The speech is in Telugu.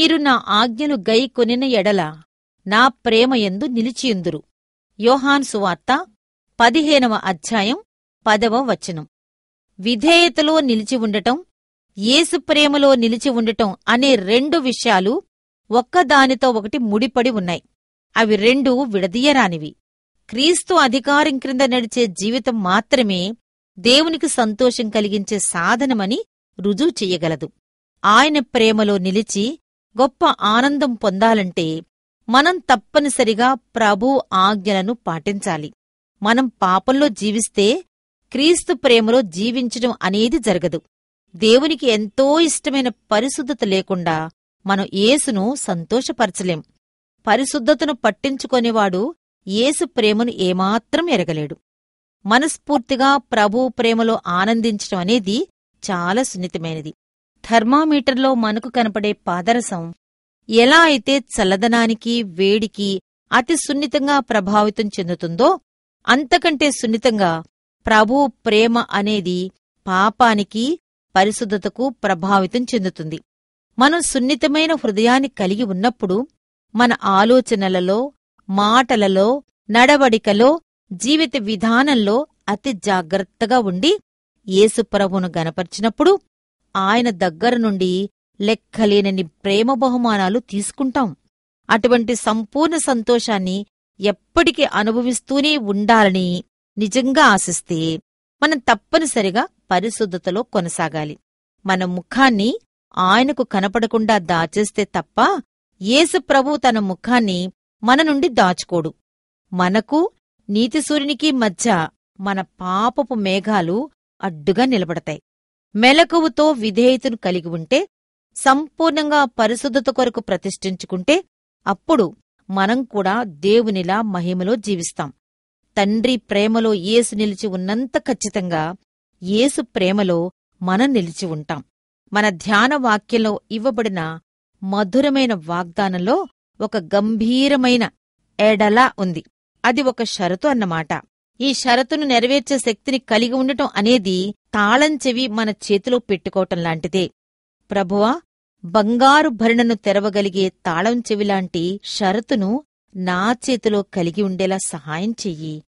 మీరు నా ఆజ్ఞలు గై కొనిన ఎడల నా ప్రేమ యందు నిలిచియుందురు. యోహాన్ సువార్త పదిహేనవ అధ్యాయం పదవ వచనం. విధేయతలో నిలిచి ఉండటం యేసు ప్రేమలో నిలిచి ఉండటం అనే రెండు విషయాలు ఒక్కదానితో ఒకటి ముడిపడి ఉన్నాయి. అవి రెండు విడదీయరానివి. క్రీస్తు అధికారం క్రింద నడిచే జీవితం మాత్రమే దేవునికి సంతోషం కలిగించే సాధనమని రుజువు చెయ్యగలదు ఆయన ప్రేమలో నిలిచి గొప్ప ఆనందం పొందాలంటే మనం తప్పనిసరిగా ప్రభు ఆజ్ఞలను పాటించాలి. మనం పాపంలో జీవిస్తే క్రీస్తు ప్రేమలో జీవించడం అనేది జరగదు. దేవునికి ఎంతో ఇష్టమైన పరిశుద్ధత లేకుండా మనం యేసును సంతోషపరచలేం. పరిశుద్ధతను పట్టించుకొనేవాడు యేసు ప్రేమను ఏమాత్రం ఎరగలేడు. మనస్ఫూర్తిగా ప్రభు ప్రేమలో ఆనందించడం అనేది చాలా సున్నితమైనది. థర్మామీటర్లో మనకు కనపడే పాదరసం ఎలా అయితే చల్లదనానికి వేడికి అతి సున్నితంగా ప్రభావితం చెందుతుందో అంతకంటే సున్నితంగా ప్రభు ప్రేమ అనేది పాపానికి పరిశుద్ధతకు ప్రభావితం చెందుతుంది. మనం సున్నితమైన హృదయాన్ని కలిగి ఉన్నప్పుడు మన ఆలోచనలలో మాటలలో నడవడికలో జీవిత విధానంలో అతి జాగ్రత్తగా ఉండి యేసుప్రభును గనపర్చినప్పుడు ఆయన దగ్గర నుండి లెక్కలేనని ప్రేమ బహుమానాలు తీసుకుంటాం. అటువంటి సంపూర్ణ సంతోషాన్ని ఎప్పటికీ అనుభవిస్తూనే ఉండాలని నిజంగా ఆశిస్తే మనం తప్పనిసరిగా పరిశుద్ధతలో కొనసాగాలి. మన ముఖాన్ని ఆయనకు కనపడకుండా దాచేస్తే తప్ప యేసు ప్రభు తన ముఖాన్ని మన నుండి దాచుకోడు. మనకు నీతిసూర్యునికి మధ్య మన పాపపు మేఘాలు అడ్డుగా నిలబడతాయి. మెలకువతో విధేయతను కలిగి ఉంటే సంపూర్ణంగా పరిశుద్ధత కొరకు ప్రతిష్ఠించుకుంటే అప్పుడు మనం కూడా దేవునిలా మహిమలో జీవిస్తాం. తండ్రి ప్రేమలో యేసు నిలిచి ఉన్నంత ఖచ్చితంగా యేసు ప్రేమలో మనం నిలిచి ఉంటాం. మన ధ్యాన వాక్యంలో ఇవ్వబడిన మధురమైన వాగ్దానంలో ఒక గంభీరమైన ఎడలా ఉంది. అది ఒక షరతు అన్నమాట. ఈ షరతును నెరవేర్చే శక్తిని కలిగి ఉండటం అనేది తాళం చెవి మన చేతిలో పెట్టుకోవటం లాంటిదే. ప్రభువా బంగారు భరణను తెరవగలిగే తాళం చెవిలాంటి షరతును నా చేతిలో కలిగి ఉండేలా సహాయం చెయ్యి.